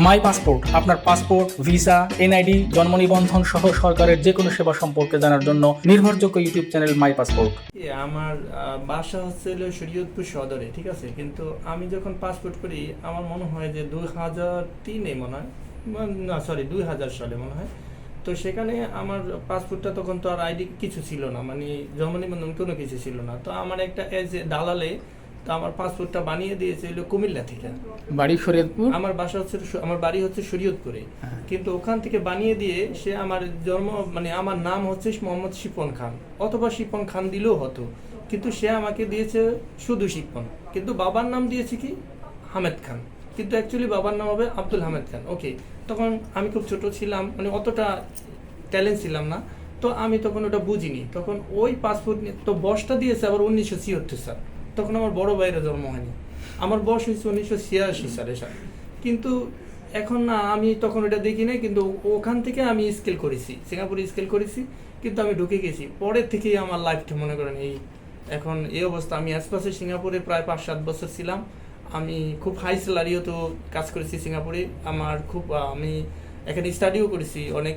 মাই passport, আপনার passport, visa, NID, জন্ম নিবন্ধন সহ সরকারের যে কোনো সেবা সম্পর্কে জানার জন্য নির্ভরযোগ্য ইউটিউব চ্যানেল মাই পাসপোর্ট। আমার বাসা হচ্ছে শরীয়তপুর সদরে, ঠিক আছে? কিন্তু আমি যখন পাসপোর্ট করি, আমার মনে হয় যে দুই হাজার তিনে মনে হয় না সরি দুই হাজার সালে মনে হয়। তো সেখানে আমার পাসপোর্টটা তখন তো আর আইডি কিছু ছিল না মানে জন্ম নিবন্ধন কোনো কিছু ছিল না। তো আমার একটা এজ দালালে তো আমার পাসপোর্টটা বানিয়ে দিয়েছে হলো কুমিল্লা থেকে। বাড়ি শরীয়তপুর? আমার বাসা হচ্ছে আমার বাড়ি হচ্ছে শরীয়তপুরে। হ্যাঁ। কিন্তু ওখান থেকে বানিয়ে দিয়ে সে আমার জন্ম মানে আমার নাম হচ্ছে মোহাম্মদ শিপন খান। অথবা শিপন খান দিলেও হতো। কিন্তু সে আমাকে দিয়েছে শুধু শিপন। কিন্তু বাবার নাম দিয়েছে কি? হামেদ খান। কিন্তু অ্যাকচুয়ালি বাবার নাম হবে আব্দুল হামেদ খান। ওকে তখন আমি খুব ছোট ছিলাম মানে অতটা ট্যালেন্ট ছিলাম না। তো আমি তখন ওটা বুঝিনি। তখন ওই পাসপোর্ট নিয়ে তো বসটা দিয়েছে আবার উনিশশো ছিয়াত্তর সাল। তখন আমার বড় ভাইয়ের জন্ম হয়নি। আমার বয়স হয়েছে উনিশশো ছিয়াশি সালে সাল। কিন্তু এখন না, আমি তখন ওটা দেখি নাই, কিন্তু ওখান থেকে আমি স্কেল করেছি, সিঙ্গাপুরে স্কেল করেছি, কিন্তু আমি ঢুকে গেছি। পরের থেকেই আমার লাইফটা, মনে করেন, এই এখন এই অবস্থা। আমি আশপাশে সিঙ্গাপুরে প্রায় পাঁচ, সাত বছর ছিলাম। আমি খুব হাই স্যালারিও তো কাজ করেছি সিঙ্গাপুরে। আমার খুব আমি এখানে স্টাডিও করেছি, অনেক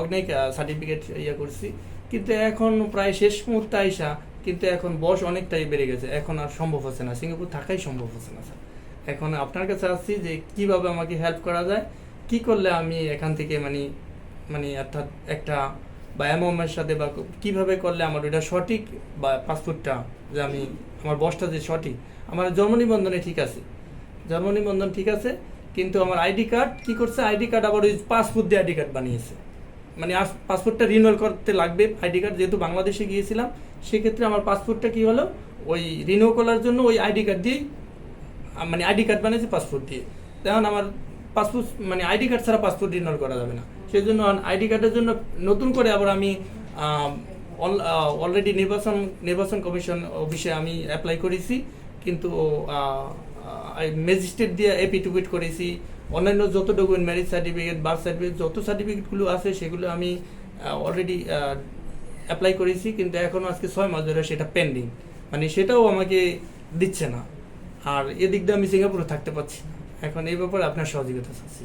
অনেক সার্টিফিকেট ইয়ে করছি। কিন্তু এখন প্রায় শেষ মুহূর্তে আইসা কিন্তু এখন বয়স অনেকটাই বেড়ে গেছে। এখন আর সম্ভব হচ্ছে না। সিঙ্গাপুর থাকাই সম্ভব হচ্ছে না, স্যার। এখন আপনার কাছে আসছি যে কীভাবে আমাকে হেল্প করা যায়, কি করলে আমি এখান থেকে মানে মানে অর্থাৎ একটা বা এমএমের সাথে বা কীভাবে করলে আমার ওইটা সঠিক বা পাসপোর্টটা যে আমি, আমার বসটা যে সঠিক। আমার জন্ম নিবন্ধনে ঠিক আছে। জন্ম নিবন্ধন ঠিক আছে, কিন্তু আমার আইডি কার্ড কি করছে? আইডি কার্ড আবার ওই পাসপোর্ট দিয়ে আইডি কার্ড বানিয়েছে। মানে পাসপোর্টটা রিনিউয়াল করতে লাগবে আইডি কার্ড যেহেতু বাংলাদেশে গিয়েছিলাম। সেক্ষেত্রে আমার পাসপোর্টটা কি হলো? ওই রিনিউ করার জন্য ওই আইডি কার্ড দিয়েই মানে আইডি কার্ড বানিয়েছি পাসপোর্ট দিয়ে। তখন আমার পাসপোর্ট মানে আইডি কার্ড ছাড়া পাসপোর্ট রিনিউয়াল করা যাবে না। সেই জন্য আইডি কার্ডের জন্য নতুন করে আবার আমি অলরেডি নির্বাচন নির্বাচন কমিশন অফিসে আমি অ্যাপ্লাই করেছি। কিন্তু ম্যাজিস্ট্রেট দিয়ে এপিটুপিট করেছি। অন্যান্য যত document marriage certificate birth certificate যত সার্টিফিকেটগুলো আছে, সেগুলো আমি অলরেডি অ্যাপ্লাই করেছি, কিন্তু এখনও আজকে ছয় মাস ধরে সেটা পেন্ডিং মানে সেটাও আমাকে দিচ্ছে না। আর এদিক দিয়ে আমি সিঙ্গাপুরে থাকতে পারছি এখন এই ব্যাপারে আপনার সহযোগিতা চাচ্ছি